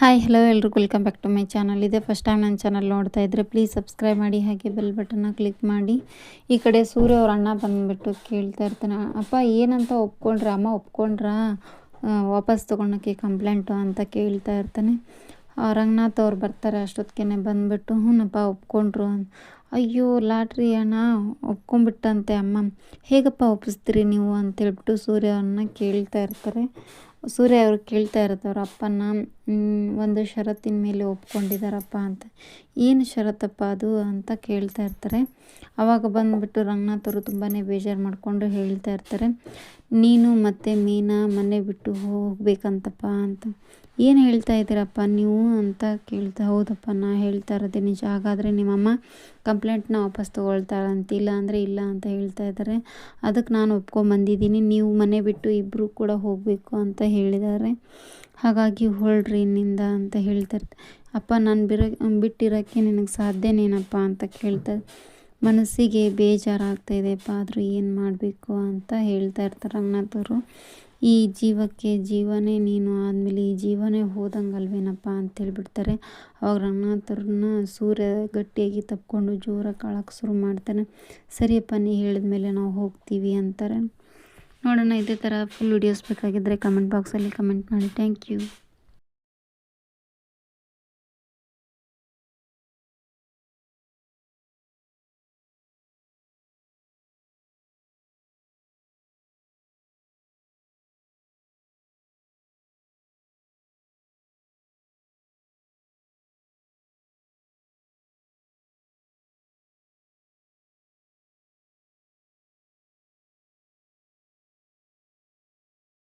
Hi hello ಎಲ್ರಿಗೂ. Welcome back to my channel ಇದೆ first time ನನ್ನ ಚಾನಲ್ ನೋಡ್ತಾ ಇದ್ದರೆ ಪ್ಲೀಸ್ ಸಬ್ಸ್ಕ್ರೈಬ್ ಮಾಡಿ, ಹಾಗೆ ಬೆಲ್ ಬಟನ್ನ ಕ್ಲಿಕ್ ಮಾಡಿ. ಈ ಕಡೆ ಸೂರ್ಯ ಅವ್ರ ಅಣ್ಣ ಬಂದುಬಿಟ್ಟು ಕೇಳ್ತಾ ಇರ್ತಾನೆ, ಅಪ್ಪ, ಏನಂತ ಒಪ್ಕೊಂಡ್ರೆ? ಅಮ್ಮ ಒಪ್ಕೊಂಡ್ರಾ? ವಾಪಸ್ ತೊಗೊಳಕ್ಕೆ ಕಂಪ್ಲೇಂಟು ಅಂತ ಕೇಳ್ತಾ ಇರ್ತಾನೆ. ರಂಗನಾಥ್ ಅವ್ರು ಬರ್ತಾರೆ ಅಷ್ಟೊತ್ತಿಗೆ ಬಂದುಬಿಟ್ಟು ಹ್ಞೂನಪ್ಪ ಒಪ್ಕೊಂಡ್ರು ಅಯ್ಯೋ, ಲಾಟ್ರಿ ಅಣ್ಣ, ಒಪ್ಕೊಂಡ್ಬಿಟ್ಟಂತೆ ಅಮ್ಮ. ಹೇಗಪ್ಪ ಒಪ್ಪಿಸ್ತೀರಿ ನೀವು? ಅಂತೇಳ್ಬಿಟ್ಟು ಸೂರ್ಯ ಅವ್ರನ್ನ ಕೇಳ್ತಾ ಇರ್ತಾರೆ. ಸೂರ್ಯ ಅವರು ಕೇಳ್ತಾ ಇರುತ್ತೆ ಅವ್ರ ಅಪ್ಪನ ಒಂದು ಷರತ್ತಿನ ಮೇಲೆ ಒಪ್ಕೊಂಡಿದ್ದಾರಪ್ಪ ಅಂತ. ಏನು ಷರತ್ತಪ್ಪ ಅದು ಅಂತ ಕೇಳ್ತಾ ಇರ್ತಾರೆ. ಆವಾಗ ಬಂದುಬಿಟ್ಟು ರಂಗನಾಥರು ತುಂಬಾ ಬೇಜಾರು ಮಾಡಿಕೊಂಡು ಹೇಳ್ತಾ ಇರ್ತಾರೆ, ನೀನು ಮತ್ತು ಮೀನಾ ಮನೆ ಬಿಟ್ಟು ಹೋಗ್ಬೇಕಂತಪ್ಪ ಅಂತ. ಏನು ಹೇಳ್ತಾ ಇದ್ದೀರಪ್ಪ ನೀವು ಅಂತ ಕೇಳ್ತಾ, ಹೌದಪ್ಪ ನಾ ಹೇಳ್ತಾ ಇರೋದೇ ನಿಜ, ಹಾಗಾದರೆ ನಿಮ್ಮಮ್ಮ ಕಂಪ್ಲೇಂಟ್ನ ವಾಪಸ್ ತೊಗೊಳ್ತಾಳಂತ, ಇಲ್ಲ ಅಂದರೆ ಇಲ್ಲ ಅಂತ ಹೇಳ್ತಾ ಇದ್ದಾರೆ. ಅದಕ್ಕೆ ನಾನು ಒಪ್ಕೊಂಬಂದಿದ್ದೀನಿ ನೀವು ಮನೆ ಬಿಟ್ಟು ಇಬ್ಬರು ಕೂಡ ಹೋಗಬೇಕು ಅಂತ ಹೇಳಿದ್ದಾರೆ ಹಾಗಾಗಿ ಹೊರಡ್ರಿ ಇನ್ನಿಂದ ಅಂತ ಹೇಳ್ತಾರೆ. ಅಪ್ಪ, ನಾನು ಬಿರ, ಬಿಟ್ಟಿರೋಕ್ಕೆ ನಿನಗೆ ಸಾಧ್ಯನೇನಪ್ಪ ಅಂತ ಕೇಳ್ತಾರೆ ಮನಸ್ಸಿಗೆ ಬೇಜಾರಾಗ್ತಾ ಇದೆಯಪ್ಪ ಆದರೂ ಏನು ಮಾಡಬೇಕು ಅಂತ ಹೇಳ್ತಾ ಇರ್ತಾರೆ ರಂಗನಾಥವರು ಈ ಜೀವಕ್ಕೆ ಜೀವನೇ ನೀನು ಆದಮೇಲೆ ಈ ಜೀವನೇ ಹೋದಂಗಲ್ವೇನಪ್ಪ ಅಂತ ಹೇಳಿಬಿಡ್ತಾರೆ. ಅವಾಗ ರಂಗನಾಥರನ್ನ ಸೂರ್ಯ ಗಟ್ಟಿಯಾಗಿ ತಪ್ಪಿಕೊಂಡು ಜೋರಾಗಿ ಕಾಳಕ್ಕೆ ಶುರು ಮಾಡ್ತಾನೆ. ಸರಿಯಪ್ಪ, ನೀ ಹೇಳಿದ ಮೇಲೆ ನಾವು ಹೋಗ್ತೀವಿ ಅಂತಾರೆ. ನೋಡೋಣ ಇದೇ ಥರ ಫುಲ್ ವೀಡಿಯೋಸ್ ಬೇಕಾಗಿದ್ದರೆ ಕಮೆಂಟ್ ಬಾಕ್ಸಲ್ಲಿ ಕಮೆಂಟ್ ಮಾಡಿ. Thank you